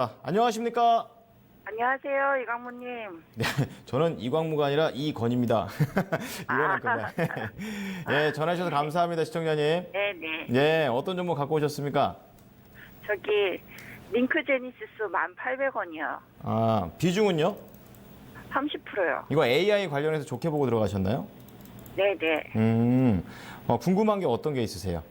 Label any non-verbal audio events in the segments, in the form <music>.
아, 안녕하십니까? 안녕하세요, 이강무님. 네, <laughs> 저는 이광무가 아니라 이건입니다. <laughs> 이건할 겁니다. 예, 전화 주셔서 감사합니다, 시청자님. 네네. 예, 어떤 정보 갖고 오셨습니까? 저기, 링크 제니시스 1,800원이요. 아, 비중은요? 30%요. 이거 AI 관련해서 좋게 보고 들어가셨나요? 네네. 음, 어, 궁금한 게 어떤 게 있으세요?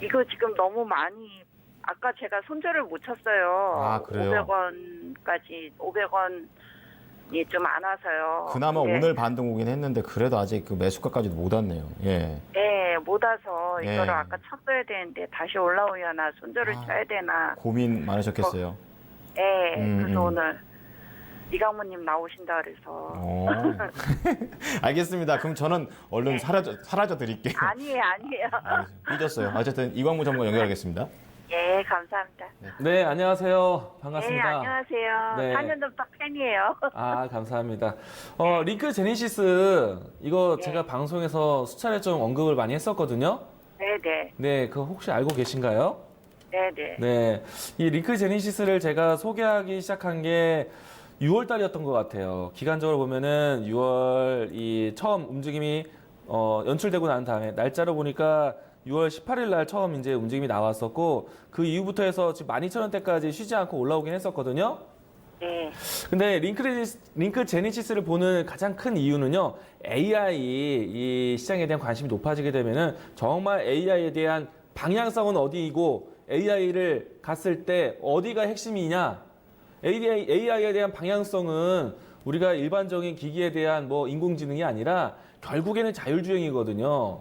이거 지금 너무 많이, 아까 제가 손절을 못 쳤어요. 아, 그래요? 500원까지, 500원이 좀 안 와서요. 그나마 근데, 오늘 반등 오긴 했는데 그래도 아직 그 매수가까지도 못 왔네요. 예. 네, 못 와서 예. 이거를 아까 쳤어야 되는데 다시 올라오려나, 손절을 아. 쳐야 되나. 고민 많으셨겠어요. 네, 음, 그래서 음. 오늘 이강무님 나오신다 그래서. 어. <laughs> 알겠습니다. 그럼 저는 얼른 사라져, 사라져 드릴게요. 아니에요, 아니에요. 아, 삐졌어요. 어쨌든 이광무 전문 연결하겠습니다. 예, 감사합니다. 네, 안녕하세요. 네, 반갑습니다. 안녕하세요. 네. 4년 전부터 팬이에요. 아, 감사합니다. 어, 링크 제니시스, 이거 네. 제가 방송에서 수차례 좀 언급을 많이 했었거든요. 네 네, 네, 그거 혹시 알고 계신가요? 네 네. 네. 이 링크 제니시스를 제가 소개하기 시작한 게 6월 달이었던 것 같아요. 기간적으로 보면은 6월 이 처음 움직임이 어, 연출되고 난 다음에 날짜로 보니까 6월 18일 날 처음 이제 움직임이 나왔었고 그 이후부터 해서 지금 12,000원대까지 쉬지 않고 올라오긴 했었거든요. 네, 근데 링크, 제니시- 링크 제니시스를 보는 가장 큰 이유는요, AI 이 시장에 대한 관심이 높아지게 되면은 정말 AI에 대한 방향성은 어디이고 AI를 갔을 때 어디가 핵심이냐? AI, AI에 대한 방향성은 우리가 일반적인 기기에 대한 뭐 인공지능이 아니라 결국에는 자율주행이거든요.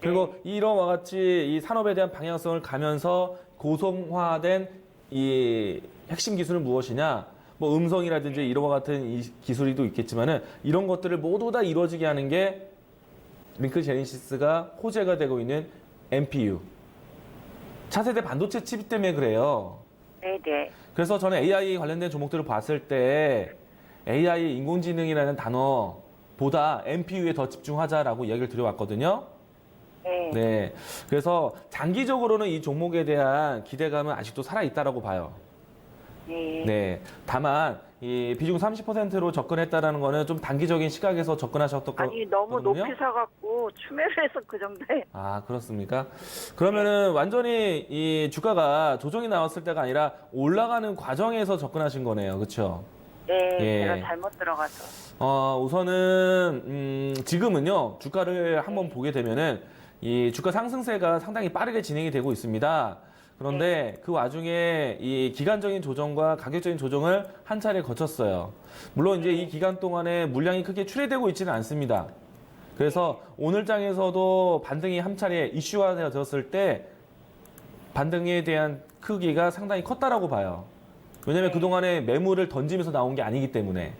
그리고 이런 와 같이 이 산업에 대한 방향성을 가면서 고성화된 이 핵심 기술은 무엇이냐? 뭐 음성이라든지 이런 것 같은 이 기술이도 있겠지만은 이런 것들을 모두 다 이루어지게 하는 게 링크 제니시스가 호재가 되고 있는 MPU. 차세대 반도체 칩 때문에 그래요. 네네. 그래서 저는 AI 관련된 종목들을 봤을 때 AI 인공지능이라는 단어보다 MPU에 더 집중하자라고 이야기를 드려왔거든요. 네. 네. 그래서 장기적으로는 이 종목에 대한 기대감은 아직도 살아있다라고 봐요. 네. 네. 다만, 이 비중 30%로 접근했다라는 거는 좀 단기적인 시각에서 접근하셨던 거. 아니, 너무? 높이 사갖고, 추매를 해서 그 정도에. 아, 그렇습니까? 그러면은 완전히 이 주가가 조정이 나왔을 때가 아니라 올라가는 과정에서 접근하신 거네요. 그렇죠? 네, 예. 제가 잘못 들어가서. 어, 우선은 음, 지금은요. 주가를 한번 보게 되면은 이 주가 상승세가 상당히 빠르게 진행이 되고 있습니다. 그런데 그 와중에 이 기간적인 조정과 가격적인 조정을 한 차례 거쳤어요. 물론 이제 이 기간 동안에 물량이 크게 출회되고 있지는 않습니다. 그래서 오늘 장에서도 반등이 한 차례 이슈화 되었을 때 반등에 대한 크기가 상당히 컸다라고 봐요. 왜냐하면 그동안에 매물을 던지면서 나온 게 아니기 때문에.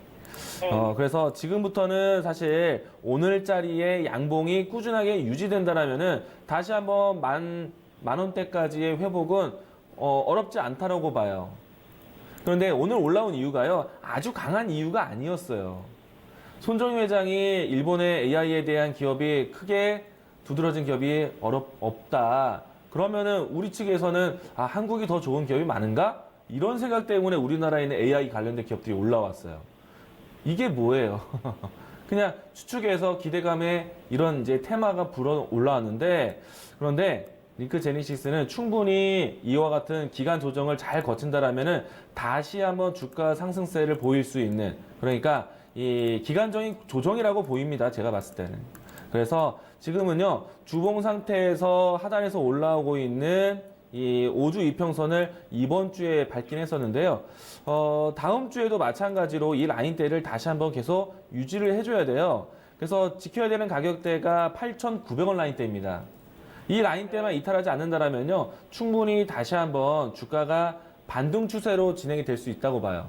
네. 어, 그래서 지금부터는 사실 오늘자리의 양봉이 꾸준하게 유지된다라면은 다시 한번 만, 만 원대까지의 회복은 어, 어렵지 않다라고 봐요. 그런데 오늘 올라온 이유가요, 아주 강한 이유가 아니었어요. 손정희 회장이 일본의 AI에 대한 기업이 크게 두드러진 기업이 어렵, 없다. 그러면은 우리 측에서는 아, 한국이 더 좋은 기업이 많은가? 이런 생각 때문에 우리나라에 있는 AI 관련된 기업들이 올라왔어요. 이게 뭐예요? <laughs> 그냥 추측해서 기대감에 이런 이제 테마가 불어 올라왔는데 그런데 링크 제니시스는 충분히 이와 같은 기간 조정을 잘 거친다라면은 다시 한번 주가 상승세를 보일 수 있는 그러니까 이 기간적인 조정이라고 보입니다. 제가 봤을 때는. 그래서 지금은요 주봉 상태에서 하단에서 올라오고 있는 이 5주 이평선을 이번 주에 밟긴 했었는데요. 어, 다음 주에도 마찬가지로 이 라인대를 다시 한번 계속 유지를 해줘야 돼요. 그래서 지켜야 되는 가격대가 8,900원 라인대입니다. 이 라인대만 이탈하지 않는다라면요, 충분히 다시 한번 주가가 반등 추세로 진행이 될 수 있다고 봐요.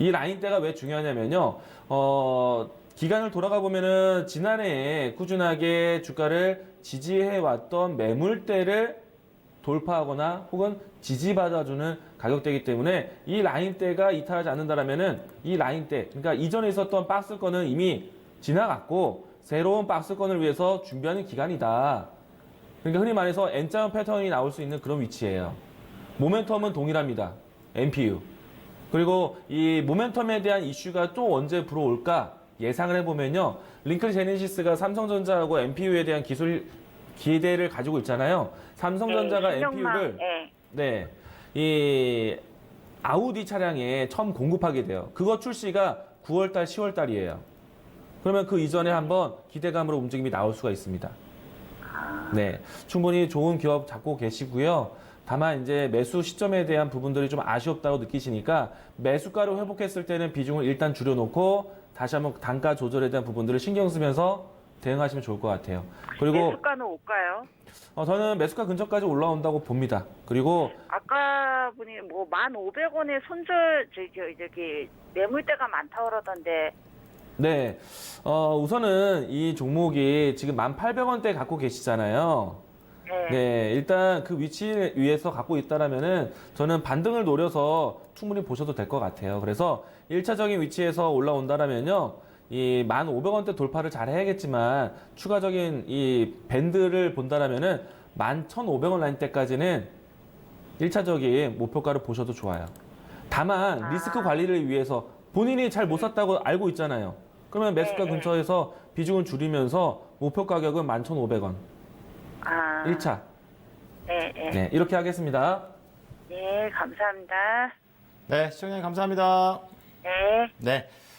이 라인대가 왜 중요하냐면요, 어, 기간을 돌아가 보면은 지난해에 꾸준하게 주가를 지지해 왔던 매물대를 돌파하거나 혹은 지지받아주는 가격대이기 때문에 이 라인대가 이탈하지 않는다라면은 이 라인대, 그러니까 이전에 있었던 박스권은 이미 지나갔고 새로운 박스권을 위해서 준비하는 기간이다. 그러니까 흔히 말해서 N자형 패턴이 나올 수 있는 그런 위치예요. 모멘텀은 동일합니다. NPU. 그리고 이 모멘텀에 대한 이슈가 또 언제 불어올까 예상을 해보면요. 링클 제네시스가 삼성전자하고 NPU에 대한 기술 기대를 가지고 있잖아요. 삼성전자가 네, 신경망, NPU를 예. 네, 이 아우디 차량에 처음 공급하게 돼요. 그거 출시가 9월달, 10월달이에요. 그러면 그 이전에 한번 기대감으로 움직임이 나올 수가 있습니다. 네, 충분히 좋은 기업 잡고 계시고요. 다만 이제 매수 시점에 대한 부분들이 좀 아쉬웠다고 느끼시니까 매수가를 회복했을 때는 비중을 일단 줄여놓고 다시 한번 단가 조절에 대한 부분들을 신경 쓰면서 대응하시면 좋을 것 같아요. 그리고 매수가는 올까요? 어, 저는 매수가 근처까지 올라온다고 봅니다. 그리고 아까 분이 뭐 1,500원에 손절 저기 저기 매물대가 많다 그러던데 네, 어, 우선은 이 종목이 지금 1,800원대 갖고 계시잖아요. 네. 네, 일단 그 위치 위에서 갖고 있다라면은 저는 반등을 노려서 충분히 보셔도 될 것 같아요. 그래서 1차적인 위치에서 올라온다라면요. 이 1,500원대 돌파를 잘 해야겠지만 추가적인 이 밴드를 본다라면은 11,500원 라인 때까지는 1차적인 목표가를 보셔도 좋아요. 다만 아. 리스크 관리를 위해서 본인이 잘 못 샀다고 알고 있잖아요. 그러면 매수가 네, 네. 근처에서 비중을 줄이면서 목표 가격은 11,500원. 아. 1차. 네, 네. 네, 이렇게 하겠습니다. 네, 감사합니다. 네, 시청자님 감사합니다. 네. 네.